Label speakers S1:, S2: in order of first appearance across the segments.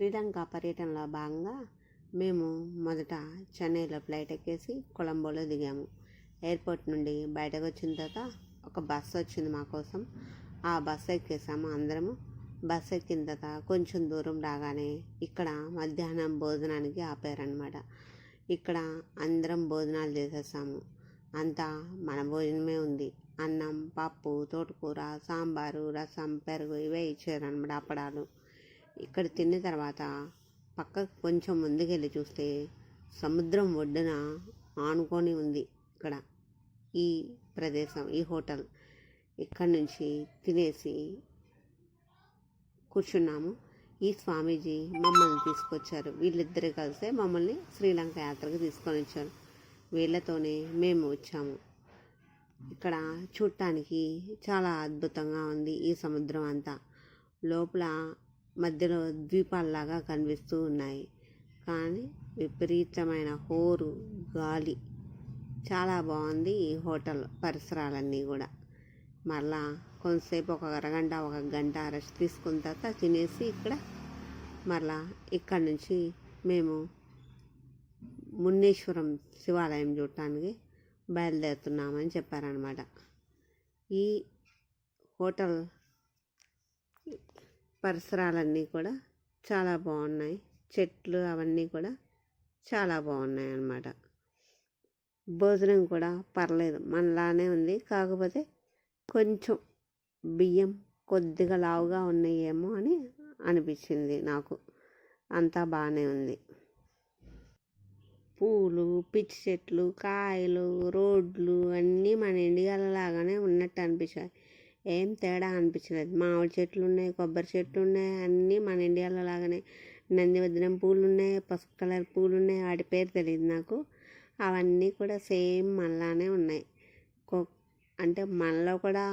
S1: శ్రీలంక పర్యటనలో భాగంగా మేము మొదట చెన్నైలో ఫ్లైట్ ఎక్కేసి కొలంబోలో దిగాము. ఎయిర్పోర్ట్ నుండి బయటకు వచ్చిన తర్వాత ఒక బస్సు వచ్చింది మా కోసం. ఆ బస్సు ఎక్కేసాము అందరము. బస్సు ఎక్కిన తర్వాత కొంచెం దూరం రాగానే ఇక్కడ మధ్యాహ్నం భోజనానికి ఆపారనమాట ఇక్కడ అందరం భోజనాలు చేసేసాము. అంతా మన భోజనమే ఉంది. అన్నం పప్పు తోటకూర సాంబారు రసం పెరుగు ఇవే ఇచ్చారనమాట అప్పడాలు ఇక్కడ తిన్న తర్వాత పక్కకు కొంచెం ముందుకెళ్ళి చూస్తే సముద్రం ఒడ్డున ఆనుకొని ఉంది ఇక్కడ. ఈ ప్రదేశం ఈ హోటల్. ఇక్కడ నుంచి తినేసి కూర్చున్నాము. ఈ స్వామీజీ మమ్మల్ని తీసుకొచ్చారు. వీళ్ళిద్దరు కలిసే మమ్మల్ని శ్రీలంక యాత్రకు తీసుకొని వచ్చారు. వీళ్ళతోనే మేము వచ్చాము. ఇక్కడ చూడటానికి చాలా అద్భుతంగా ఉంది ఈ సముద్రం అంతా. లోపల మధ్యలో ద్వీపాల్లాగా కనిపిస్తూ ఉన్నాయి. కానీ విపరీతమైన హోరు గాలి. చాలా బాగుంది ఈ హోటల్ పరిసరాలన్నీ కూడా. మళ్ళా కొంతసేపు ఒక అరగంట ఒక గంట రెస్ట్ తీసుకున్న తర్వాత తినేసి ఇక్కడ మళ్ళా ఇక్కడ నుంచి మేము మున్నేశ్వరం శివాలయం చూడటానికి బయలుదేరుతున్నామని చెప్పారనమాట ఈ హోటల్ పరిసరాలన్నీ కూడా చాలా బాగున్నాయి. చెట్లు అవన్నీ కూడా చాలా బాగున్నాయి అన్నమాట భోజనం కూడా పర్లేదు. మనలానే ఉంది. కాకపోతే కొంచెం బియ్యం కొద్దిగా లావుగా ఉన్నాయేమో అని అనిపించింది నాకు. అంతా బాగానే ఉంది. పూలు పిచ్చి చెట్లు కాయలు రోడ్లు అన్నీ మన ఇండియాలో లాగానే ఉన్నట్టు అనిపించాయి. ఏం తేడా అనిపించలేదు. మామిడి చెట్లు ఉన్నాయి కొబ్బరి చెట్లు ఉన్నాయి అన్నీ మన ఇండియాలో లాగానే నందివద్రం పూలు ఉన్నాయి పసుపు కలర్ పూలు ఉన్నాయి వాటి పేరు తెలియదు నాకు. అవన్నీ కూడా సేమ్ మనలానే ఉన్నాయి. అంటే మనలో కూడా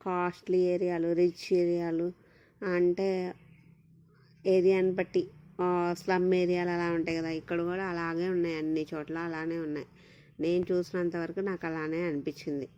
S1: కాస్ట్లీ ఏరియాలు రిచ్ ఏరియాలు అంటే ఏరియాని బట్టి స్లమ్ ఏరియాలు అలా ఉంటాయి కదా. ఇక్కడ కూడా అలాగే ఉన్నాయి అన్ని చోట్ల అలానే ఉన్నాయి. నేను చూసినంత వరకు నాకు అలానే అనిపించింది.